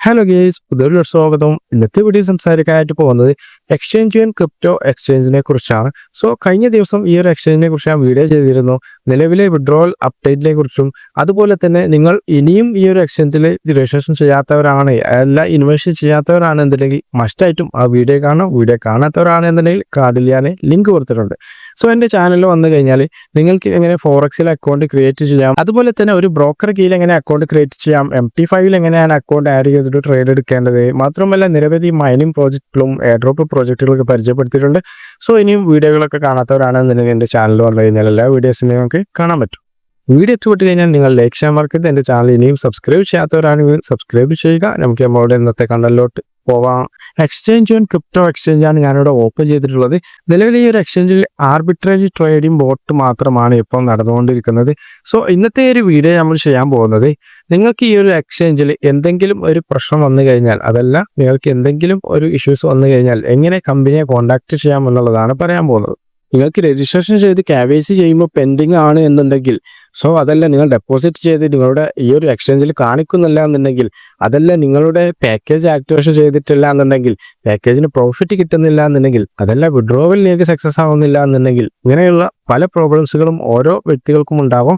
Hello guys പുതിയൊരു സ്വാഗതം. ഇന്നത്തെ വീഡിയോ സംസാരിക്കാനായിട്ട് പോകുന്നത് എക്സ്ചേഞ്ച് ആൻഡ് ക്രിപ്റ്റോ എക്സ്ചേഞ്ചിനെ കുറിച്ചാണ്. സോ കഴിഞ്ഞ ദിവസം ഈ ഒരു എക്സ്ചേഞ്ചിനെ കുറിച്ച് ഞാൻ വീഡിയോ ചെയ്തിരുന്നു. നിലവിലെ വിഡ്രോൾ അപ്ഡേറ്റിനെ കുറിച്ചും അതുപോലെ തന്നെ നിങ്ങൾ ഇനിയും ഈ ഒരു എക്സ്ചേഞ്ചിൽ രജിസ്ട്രേഷൻ ചെയ്യാത്തവരാണ് അല്ല ഇൻവെസ്റ്റ് ചെയ്യാത്തവരാണ് എന്നുണ്ടെങ്കിൽ മസ്റ്റായിട്ടും ആ വീഡിയോ കാണണം. വീഡിയോ കാണാത്തവരാണ് എന്നുണ്ടെങ്കിൽ കാർഡിൽ ഞാൻ ലിങ്ക് കൊടുത്തിട്ടുണ്ട്. സോ എന്റെ ചാനലിൽ വന്നു കഴിഞ്ഞാൽ നിങ്ങൾക്ക് എങ്ങനെ ഫോറക്സിൽ അക്കൗണ്ട് ക്രിയേറ്റ് ചെയ്യാം അതുപോലെ തന്നെ ഒരു ബ്രോക്കർ കീഴിൽ എങ്ങനെ അക്കൗണ്ട് ക്രിയേറ്റ് ചെയ്യാം എം ടി ഫൈവിൽ എങ്ങനെയാണ് അക്കൗണ്ട് ആഡ് ചെയ്തിട്ട് ട്രേഡ് എടുക്കേണ്ടത്. മാത്രമല്ല നിരവധി മൈനിങ് പ്രോജക്റ്റുകളും എയർ ഡ്രോപ്പ് പ്രോജക്റ്റുകളൊക്കെ പരിചയപ്പെടുത്തിയിട്ടുണ്ട്. സോ ഇനിയും വീഡിയോകളൊക്കെ കാണാത്തവരാണെന്നുണ്ടെങ്കിൽ എന്റെ ചാനൽ വന്നു കഴിഞ്ഞാൽ എല്ലാ വീഡിയോസിനും നിങ്ങൾക്ക് കാണാൻ പറ്റും. വീഡിയോ ഇഷ്ടപ്പെട്ട് കഴിഞ്ഞാൽ നിങ്ങൾ ലൈക്ക് ചെയ്യാൻ മറക്കരുത്. എന്റെ ചാനൽ ഇനിയും സബ്സ്ക്രൈബ് ചെയ്യാത്തവരാണെങ്കിൽ സബ്സ്ക്രൈബ് ചെയ്യുക. നമുക്ക് നമ്മളുടെ ഇന്നത്തെ കണ്ടലിലോട്ട് പോവാം. എക്സ്ചേഞ്ച് ഓൺ ക്രിപ്റ്റോ എക്സ്ചേഞ്ച് ആണ് ഞാനിവിടെ ഓപ്പൺ ചെയ്തിട്ടുള്ളത്. നിലവിൽ ഈ ഒരു എക്സ്ചേഞ്ചിൽ ആർബിട്രേജ് ട്രേഡിംഗ് ബോട്ട് മാത്രമാണ് ഇപ്പം നടന്നുകൊണ്ടിരിക്കുന്നത്. സോ ഇന്നത്തെ ഒരു വീഡിയോ നമ്മൾ ചെയ്യാൻ പോകുന്നത് നിങ്ങൾക്ക് ഈ ഒരു എക്സ്ചേഞ്ചിൽ എന്തെങ്കിലും ഒരു പ്രശ്നം വന്നു കഴിഞ്ഞാൽ അതല്ല നിങ്ങൾക്ക് എന്തെങ്കിലും ഒരു ഇഷ്യൂസ് വന്നു കഴിഞ്ഞാൽ എങ്ങനെ കമ്പനിയെ കോൺടാക്ട് ചെയ്യാം എന്നുള്ളതാണ് പറയാൻ പോകുന്നത്. നിങ്ങൾക്ക് രജിസ്ട്രേഷൻ ചെയ്ത് ക്യാബേജ് ചെയ്യുമ്പോൾ പെൻഡിങ് ആണ് എന്നുണ്ടെങ്കിൽ സോ അതല്ല നിങ്ങൾ ഡെപ്പോസിറ്റ് ചെയ്ത് നിങ്ങളുടെ ഈ ഒരു എക്സ്ചേഞ്ചിൽ കാണിക്കുന്നില്ല എന്നുണ്ടെങ്കിൽ അതല്ല നിങ്ങളുടെ പാക്കേജ് ആക്ടിവേഷൻ ചെയ്തിട്ടില്ല എന്നുണ്ടെങ്കിൽ പാക്കേജിന് പ്രോഫിറ്റ് കിട്ടുന്നില്ല എന്നുണ്ടെങ്കിൽ അതല്ല വിഡ്രോവൽ നിങ്ങൾക്ക് സക്സസ് ആവുന്നില്ല എന്നുണ്ടെങ്കിൽ ഇങ്ങനെയുള്ള പല പ്രോബ്ലംസുകളും ഓരോ വ്യക്തികൾക്കും ഉണ്ടാവും.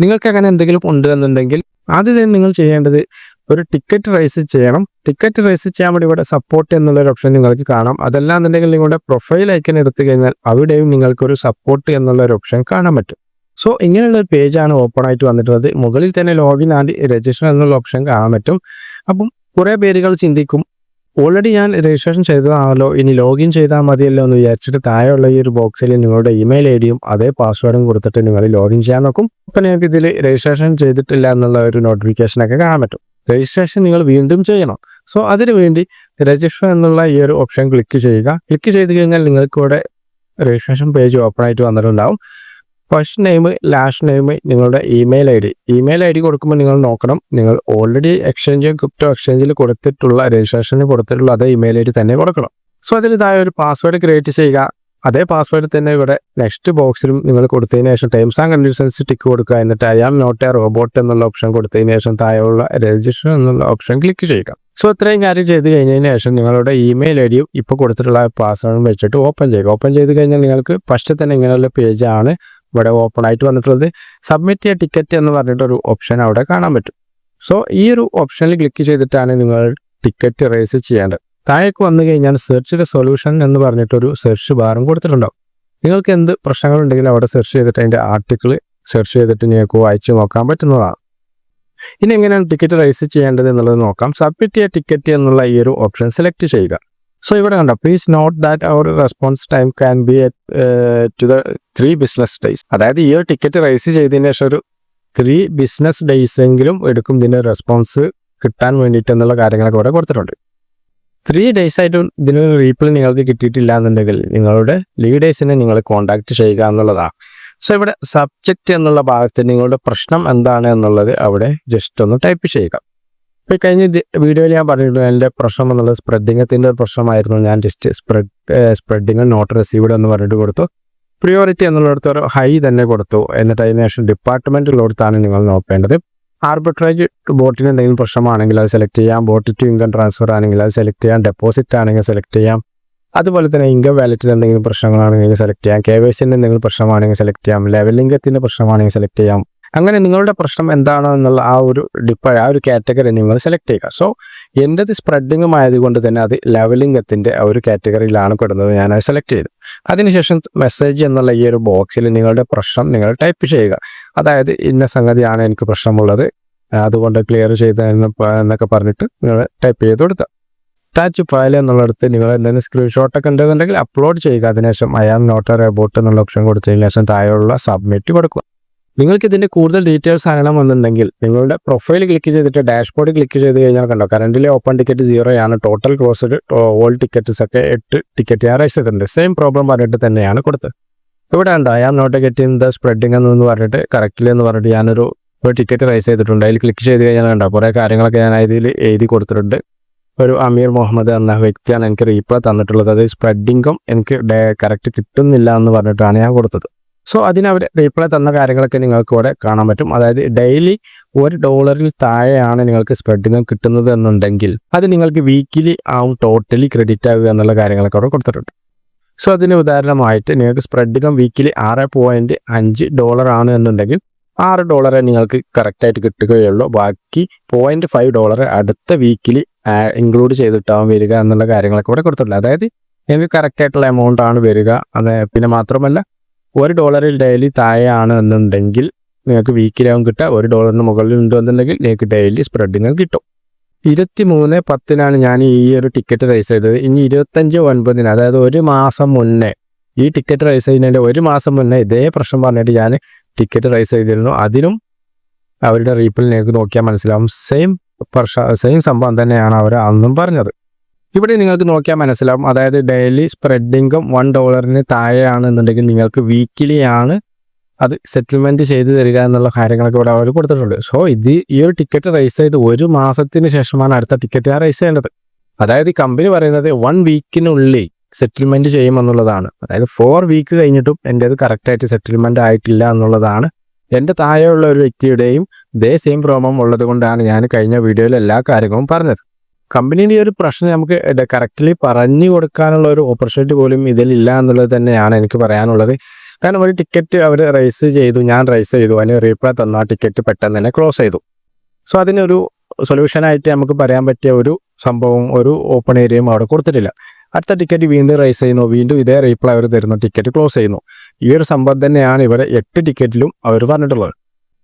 നിങ്ങൾക്ക് അങ്ങനെ എന്തെങ്കിലും ഉണ്ട് എന്നുണ്ടെങ്കിൽ ആദ്യം തന്നെ നിങ്ങൾ ചെയ്യേണ്ടത് ഒരു ടിക്കറ്റ് റൈസ് ചെയ്യണം. ടിക്കറ്റ് റൈസ് ചെയ്യാൻ വേണ്ടി ഇവിടെ സപ്പോർട്ട് എന്നുള്ള ഒരു ഓപ്ഷൻ നിങ്ങൾക്ക് കാണാം. അതല്ല എന്നുണ്ടെങ്കിൽ നിങ്ങളുടെ പ്രൊഫൈൽ ഐക്കൺ എടുത്തു കഴിഞ്ഞാൽ അവിടെയും നിങ്ങൾക്കൊരു സപ്പോർട്ട് എന്നുള്ള ഒരു ഓപ്ഷൻ കാണാൻ പറ്റും. സോ ഇങ്ങനെയുള്ള ഒരു പേജാണ് ഓപ്പൺ ആയിട്ട് വന്നിട്ടുള്ളത്. മുകളിൽ തന്നെ ലോഗിൻ ആൻഡ് രജിസ്റ്റർ എന്നുള്ള ഓപ്ഷൻ കാണാൻ പറ്റും. അപ്പം കുറേ പേരുകൾ ചിന്തിക്കും ഓൾറെഡി ഞാൻ രജിസ്ട്രേഷൻ ചെയ്തതാണല്ലോ ഇനി ലോഗിൻ ചെയ്താൽ മതിയല്ലോ എന്ന് വിചാരിച്ചിട്ട് താഴെയുള്ള ഈ ഒരു ബോക്സിൽ നിങ്ങളുടെ ഇമെയിൽ ഐ ഡിയും അതേ പാസ്വേഡും കൊടുത്തിട്ട് നിങ്ങൾ ലോഗിൻ ചെയ്യാൻ നോക്കും. അപ്പം നിങ്ങൾക്ക് ഇതിൽ രജിസ്ട്രേഷൻ ചെയ്തിട്ടില്ല എന്നുള്ള ഒരു നോട്ടിഫിക്കേഷനൊക്കെ കാണാൻ പറ്റും. രജിസ്ട്രേഷൻ നിങ്ങൾ വീണ്ടും ചെയ്യണം. സോ അതിനുവേണ്ടി രജിസ്റ്റർ എന്നുള്ള ഈ ഒരു ഓപ്ഷൻ ക്ലിക്ക് ചെയ്യുക. ക്ലിക്ക് ചെയ്ത് കഴിഞ്ഞാൽ നിങ്ങൾക്ക് ഇവിടെ രജിസ്ട്രേഷൻ പേജ് ഓപ്പൺ ആയിട്ട് വന്നിട്ടുണ്ടാവും. ഫസ്റ്റ് നെയിം ലാസ്റ്റ് നെയിം നിങ്ങളുടെ email I D. Email I D കൊടുക്കുമ്പോൾ നിങ്ങൾ നോക്കണം. നിങ്ങൾ ഓൾറെഡി എക്സ്ചേഞ്ച് ക്രിപ്റ്റോ എക്സ്ചേഞ്ചിൽ കൊടുത്തിട്ടുള്ള രജിസ്ട്രേഷന് കൊടുത്തിട്ടുള്ള അതേ ഇമെയിൽ ഐ ഡി തന്നെ കൊടുക്കണം. സോ അതിന് താഴെ ഒരു പാസ്വേഡ് ക്രിയേറ്റ് ചെയ്യുക. അതേ പാസ്വേഡ് തന്നെ ഇവിടെ നെക്സ്റ്റ് ബോക്സിലും നിങ്ങൾ കൊടുത്തതിന് ശേഷം ടൈംസ് ആൻഡ് കണ്ടീഷൻസ് ടിക്ക് കൊടുക്കുക എന്നിട്ട് I am not a robot എന്നുള്ള ഓപ്ഷൻ കൊടുത്തതിന് ശേഷം താഴെയുള്ള രജിസ്റ്റർ എന്നുള്ള ഓപ്ഷൻ ക്ലിക്ക് ചെയ്യുക. സോ ഇത്രയും കാര്യം ചെയ്ത് കഴിഞ്ഞതിന് ശേഷം നിങ്ങളുടെ ഇമെയിൽ ഐ ഡിയും ഇപ്പോൾ കൊടുത്തിട്ടുള്ള പാസ്വേഡും വെച്ചിട്ട് ഓപ്പൺ ചെയ്യുക. ഓപ്പൺ ചെയ്ത് കഴിഞ്ഞാൽ നിങ്ങൾക്ക് ഫസ്റ്റ് തന്നെ ഇങ്ങനെയുള്ള പേജ് ആണ് ഇവിടെ ഓപ്പൺ ആയിട്ട് വന്നിട്ടുള്ളത്. സബ്മിറ്റ് ചെയ്യുക ടിക്കറ്റ് എന്ന് പറഞ്ഞിട്ടൊരു ഓപ്ഷൻ അവിടെ കാണാൻ പറ്റും. സോ ഈ ഒരു ഓപ്ഷനിൽ ക്ലിക്ക് ചെയ്തിട്ടാണ് നിങ്ങൾ ടിക്കറ്റ് റേസ് ചെയ്യേണ്ടത്. താഴേക്ക് വന്നു കഴിഞ്ഞാൽ സെർച്ച് ദ സൊല്യൂഷൻ എന്ന് പറഞ്ഞിട്ടൊരു സെർച്ച് ബാറും കൊടുത്തിട്ടുണ്ടാവും. നിങ്ങൾക്ക് എന്ത് പ്രശ്നങ്ങളുണ്ടെങ്കിലും അവിടെ സെർച്ച് ചെയ്തിട്ട് അതിന്റെ ആർട്ടിക്കിൾ സെർച്ച് ചെയ്തിട്ട് നിങ്ങൾക്ക് വായിച്ച് നോക്കാൻ പറ്റുന്നതാണ്. ഇനി എങ്ങനെയാണ് ടിക്കറ്റ് റൈസ് ചെയ്യേണ്ടത് എന്നുള്ളത് നോക്കാം. സബ്മിറ്റ് ചെയ്യുക ടിക്കറ്റ് എന്നുള്ള ഈ ഒരു ഓപ്ഷൻ സെലക്ട് ചെയ്യുക. സോ ഇവിടെ കണ്ടോ please note that our response time can be to the three business days അതായത് ഈ ഒരു ടിക്കറ്റ് റൈസ് ചെയ്തതിന് ശേഷം ഒരു ത്രീ ബിസിനസ് ഡേയ്സ് എങ്കിലും എടുക്കും. ഇതിന്റെ റെസ്പോൺസ് കിട്ടാൻ വേണ്ടിയിട്ട് എന്നുള്ള കാര്യങ്ങളൊക്കെ ഇവിടെ കൊടുത്തിട്ടുണ്ട്. ത്രീ ഡേയ്സ് ആയിട്ട് ഇതിന് റീപ്ലൈ നിങ്ങൾക്ക് കിട്ടിയിട്ടില്ല എന്നുണ്ടെങ്കിൽ നിങ്ങളുടെ ലീഡേഴ്സിനെ നിങ്ങൾ കോണ്ടാക്ട് ചെയ്യുക എന്നുള്ളതാണ് സോ ഇവിടെ സബ്ജക്റ്റ് എന്നുള്ള ഭാഗത്ത് നിങ്ങളുടെ പ്രശ്നം എന്താണ് എന്നുള്ളത് അവിടെ ജസ്റ്റ് ഒന്ന് ടൈപ്പ് ചെയ്യുക. ഇപ്പോൾ കഴിഞ്ഞ വീഡിയോയിൽ ഞാൻ പറഞ്ഞിട്ടുണ്ട് എന്റെ പ്രശ്നം എന്നുള്ളത് സ്പ്രെഡിങ്ങത്തിന്റെ ഒരു പ്രശ്നമായിരുന്നു. ഞാൻ just spread spreading not received എന്ന് പറഞ്ഞിട്ട് കൊടുത്തു. പ്രിയോറിറ്റി എന്നുള്ളിടത്ത് ഒരു ഹൈ തന്നെ കൊടുത്തു. എന്നിട്ട് അതിനുശേഷം ഡിപ്പാർട്ട്മെന്റിൽ കൊടുത്താണ് നിങ്ങൾ നോക്കേണ്ടത്. ആർബിട്രേജ് ബോട്ടിന് എന്തെങ്കിലും പ്രശ്നമാണെങ്കിൽ അത് സെലക്ട് ചെയ്യാം. ബോട്ട് ടു ഇൻകം ട്രാൻസ്ഫർ ആണെങ്കിൽ അത് സെലക്ട് ചെയ്യാം. ഡെപ്പോസിറ്റ് ആണെങ്കിൽ സെലക്ട് ചെയ്യാം. അതുപോലെ തന്നെ ഇൻകം വാലറ്റിൽ എന്തെങ്കിലും പ്രശ്നങ്ങളാണെങ്കിൽ സെലക്ട് ചെയ്യാം. കെ വൈ സിന്റെ എന്തെങ്കിലും പ്രശ്നമാണെങ്കിൽ സെലക്ട് ചെയ്യാം. ലെവലിംഗത്തിന്റെ പ്രശ്നമാണെങ്കിൽ സെലക്ട് ചെയ്യാം. അങ്ങനെ നിങ്ങളുടെ പ്രശ്നം എന്താണ് എന്നുള്ള ആ ഒരു ഡിപ്പ ആ ഒരു കാറ്റഗറി നിങ്ങൾ സെലക്ട് ചെയ്യുക. സോ എന്റെത് സ്പ്രെഡിങ്ങും ആയതുകൊണ്ട് തന്നെ അത് ലെവലിംഗത്തിന്റെ ആ ഒരു കാറ്റഗറിയിലാണ് പെടുന്നത് ഞാൻ അത് സെലക്ട് ചെയ്തു അതിനുശേഷം മെസ്സേജ് എന്നുള്ള ഈ ഒരു ബോക്സിൽ നിങ്ങളുടെ പ്രശ്നം നിങ്ങൾ ടൈപ്പ് ചെയ്യുക. അതായത് ഇന്ന സംഗതിയാണ് എനിക്ക് പ്രശ്നമുള്ളത് അതുകൊണ്ട് ക്ലിയർ ചെയ്ത് എന്നൊക്കെ പറഞ്ഞിട്ട് നിങ്ങൾ ടൈപ്പ് ചെയ്ത് കൊടുക്കുക. അറ്റാച്ച് ഫയൽ എന്നുള്ളിടത്ത് നിങ്ങൾ എന്തെങ്കിലും സ്ക്രീൻഷോട്ടൊക്കെ ഉണ്ടെന്നുണ്ടെങ്കിൽ അപ്ലോഡ് ചെയ്യുക. അതിനുശേഷം I am not a robot എന്നുള്ള ഓപ്ഷൻ കൊടുത്തതിന് ശേഷം താഴെയുള്ള സബ്മിറ്റ് കൊടുക്കുക. നിങ്ങൾക്ക് ഇതിന്റെ കൂടുതൽ ഡീറ്റെയിൽസ് അറിയണമെന്നുണ്ടെങ്കിൽ നിങ്ങളുടെ പ്രൊഫൈൽ ക്ലിക്ക് ചെയ്തിട്ട് ഡാഷ്ബോർഡ് ക്ലിക്ക് ചെയ്ത് കഴിഞ്ഞാൽ കണ്ടോ കറണ്ടിലെ ഓപ്പൺ ടിക്കറ്റ് സീറോ ആണ് ടോട്ടൽ ക്ലോസ്ഡ് ഓൾ ടിക്കറ്റ്സ് ഒക്കെ എട്ട് ടിക്കറ്റ് റൈസ് ചെയ്തിട്ടുണ്ട് സെയിം പ്രോബ്ലം പറഞ്ഞിട്ട് തന്നെയാണ് കൊടുത്തത്. ഇവിടെ ഉണ്ടോ I am not getting the spreading എന്ന് പറഞ്ഞിട്ട് കറക്റ്റ്ലി എന്ന് പറഞ്ഞിട്ട് ഞാനൊരു ഒരു ടിക്കറ്റ് റൈസ് ചെയ്തിട്ടുണ്ട്. അതിൽ ക്ലിക്ക് ചെയ്ത് കഴിഞ്ഞാൽ കണ്ടോ കുറേ കാര്യങ്ങളൊക്കെ ഞാൻ ഇതിൽ എഴുതി കൊടുത്തിട്ടുണ്ട്. ഒരു അമീർ മുഹമ്മദ് എന്ന വ്യക്തിയാണ് എനിക്ക് റീപ്ലൈ തന്നിട്ടുള്ളത്. അത് സ്പ്രെഡിങ്ങും എനിക്ക് കറക്റ്റ് കിട്ടുന്നില്ല എന്ന് പറഞ്ഞിട്ടാണ് ഞാൻ കൊടുത്തത്. സോ അതിനവർ റീപ്ലൈ തന്ന കാര്യങ്ങളൊക്കെ നിങ്ങൾക്ക് ഇവിടെ കാണാൻ പറ്റും. അതായത് ഡെയിലി ഒരു ഡോളറിൽ താഴെയാണ് നിങ്ങൾക്ക് സ്പ്രെഡിങ് കിട്ടുന്നത് എന്നുണ്ടെങ്കിൽ അത് നിങ്ങൾക്ക് വീക്കിലി ആവും ടോട്ടലി ക്രെഡിറ്റ് ആവുക എന്നുള്ള കാര്യങ്ങളൊക്കെ അവിടെ കൊടുത്തിട്ടുണ്ട്. സോ അതിന് ഉദാഹരണമായിട്ട് നിങ്ങൾക്ക് സ്പ്രെഡിങ് വീക്കിലി ആറ് പോയിന്റ് അഞ്ച് ഡോളർ ആണ് എന്നുണ്ടെങ്കിൽ ആറ് ഡോളറെ നിങ്ങൾക്ക് കറക്റ്റായിട്ട് കിട്ടുകയുള്ളൂ. ബാക്കി പോയിന്റ് ഫൈവ് ഡോളർ അടുത്ത വീക്കിലി ഇൻക്ലൂഡ് ചെയ്തിട്ടാവും വരിക എന്നുള്ള കാര്യങ്ങളൊക്കെ ഇവിടെ കൊടുത്തിട്ടില്ല അതായത് നിങ്ങൾക്ക് കറക്റ്റായിട്ടുള്ള എമൗണ്ട് ആണ് വരിക. അത് പിന്നെ മാത്രമല്ല ഒരു ഡോളറിൽ ഡെയിലി താഴെയാണ് എന്നുണ്ടെങ്കിൽ നിങ്ങൾക്ക് വീക്കിലാവും കിട്ടുക. ഒരു ഡോളറിന് മുകളിൽ ഉണ്ടെന്നുണ്ടെങ്കിൽ നിങ്ങൾക്ക് ഡെയിലി സ്പ്രെഡിങ് കിട്ടും. ഇരുപത്തി മൂന്ന് പത്തിനാണ് ഞാൻ ഈ ഒരു ടിക്കറ്റ് റൈസ് ചെയ്തത്. ഇനി ഇരുപത്തഞ്ച് ഒൻപതിന് അതായത് ഒരു മാസം മുന്നേ ഈ ടിക്കറ്റ് റൈസ് ചെയ്യുന്നതിന്റെ ഒരു മാസം മുന്നേ ഇതേ പ്രശ്നം പറഞ്ഞിട്ട് ഞാൻ ടിക്കറ്റ് റൈസ് ചെയ്തിരുന്നു. അതിനും അവരുടെ റീപ്പിൽ നിങ്ങൾക്ക് നോക്കിയാൽ മനസ്സിലാവും. സെയിം പ്രശ്ന സെയിം സംഭവം തന്നെയാണ് അവർ അന്നും പറഞ്ഞത്. ഇവിടെ നിങ്ങൾക്ക് നോക്കിയാൽ മനസ്സിലാവും. അതായത് ഡെയിലി സ്പ്രെഡിങ്കം വൺ ഡോളറിന് താഴെയാണെന്നുണ്ടെങ്കിൽ നിങ്ങൾക്ക് വീക്കിലി ആണ് അത് സെറ്റിൽമെന്റ് ചെയ്ത് തരിക എന്നുള്ള കാര്യങ്ങളൊക്കെ ഇവിടെ അവർ കൊടുത്തിട്ടുണ്ട്. സോ ഇത് ഈ ഒരു ടിക്കറ്റ് റൈസ് ചെയ്ത് ഒരു മാസത്തിന് ശേഷമാണ് അടുത്ത ടിക്കറ്റ് റൈസ് ചെയ്യേണ്ടത്. അതായത് കമ്പനി പറയുന്നത് വൺ വീക്കിനുള്ളിൽ സെറ്റിൽമെന്റ് ചെയ്യുമെന്നുള്ളതാണ്. അതായത് ഫോർ വീക്ക് കഴിഞ്ഞിട്ടും എന്റെ അത് കറക്റ്റായിട്ട് സെറ്റിൽമെന്റ് ആയിട്ടില്ല എന്നുള്ളതാണ് എന്റെ താഴെയുള്ള ഒരു വ്യക്തിയുടെയും ഇതേ സെയിം പ്രോബ്ലം ഉള്ളത് കൊണ്ടാണ് ഞാൻ കഴിഞ്ഞ വീഡിയോയിൽ എല്ലാ കാര്യങ്ങളും പറഞ്ഞത്. കമ്പനിയുടെ ഈ ഒരു പ്രശ്നം നമുക്ക് കറക്റ്റ്ലി പറഞ്ഞു കൊടുക്കാനുള്ള ഒരു ഓപ്പർച്യൂണിറ്റി പോലും ഇതിലില്ല എന്നുള്ളത് തന്നെയാണ് എനിക്ക് പറയാനുള്ളത്. കാരണം ഒരു ടിക്കറ്റ് അവർ റൈസ് ചെയ്തു ഞാൻ റൈസ് ചെയ്തു അതിന് റീപ്ലൈ തന്ന ആ ടിക്കറ്റ് പെട്ടെന്ന് തന്നെ ക്ലോസ് ചെയ്തു. സോ അതിനൊരു സൊല്യൂഷനായിട്ട് നമുക്ക് പറയാൻ പറ്റിയ ഒരു സംഭവം ഒരു ഓപ്പൺ ഏരിയയും അവിടെ കൊടുത്തിട്ടില്ല. അടുത്ത ടിക്കറ്റ് വീണ്ടും റൈസ് ചെയ്യുന്നു വീണ്ടും ഇതേ റീപ്ലൈ അവർ തരുന്നു ടിക്കറ്റ് ക്ലോസ് ചെയ്യുന്നു. ഈ ഒരു സംഭവം തന്നെയാണ് ഇവരെ എട്ട് ടിക്കറ്റിലും അവർ പറഞ്ഞിട്ടുള്ളത്.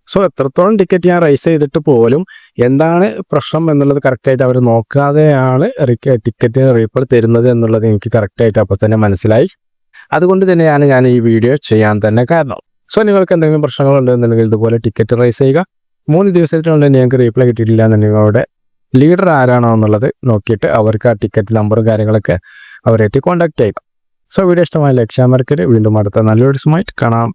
സോ എത്രത്തോളം ടിക്കറ്റ് ഞാൻ റൈസ് ചെയ്തിട്ട് പോലും എന്താണ് പ്രശ്നം എന്നുള്ളത് കറക്റ്റായിട്ട് അവർ നോക്കാതെയാണ് ടിക്കറ്റിന് റീഫണ്ട് തരുന്നത് എന്നുള്ളത് എനിക്ക് കറക്റ്റായിട്ട് അപ്പോൾ തന്നെ മനസ്സിലായി. അതുകൊണ്ട് തന്നെയാണ് ഞാൻ ഈ വീഡിയോ ചെയ്യാൻ തന്നെ കാരണം. സോ നിങ്ങൾക്ക് എന്തെങ്കിലും പ്രശ്നങ്ങളുണ്ടെന്നുണ്ടെങ്കിൽ ഇതുപോലെ ടിക്കറ്റ് റൈസ് ചെയ്യുക. മൂന്ന് ദിവസത്തിനുള്ളിൽ ഞങ്ങൾക്ക് റീപ്ലൈ കിട്ടിയിട്ടില്ല എന്നുണ്ടെങ്കിൽ അവിടെ ലീഡർ ആരാണോ എന്നുള്ളത് നോക്കിയിട്ട് അവർക്ക് ആ ടിക്കറ്റ് നമ്പറും കാര്യങ്ങളൊക്കെ അവരെത്തി കോൺടാക്ട് ചെയ്യുക. സോ വീഡിയോ ഇഷ്ടമായ ലക്ഷ്യാമർക്കര് വീണ്ടും അടുത്ത നല്ലൊരു ദിവസമായിട്ട് കാണാം.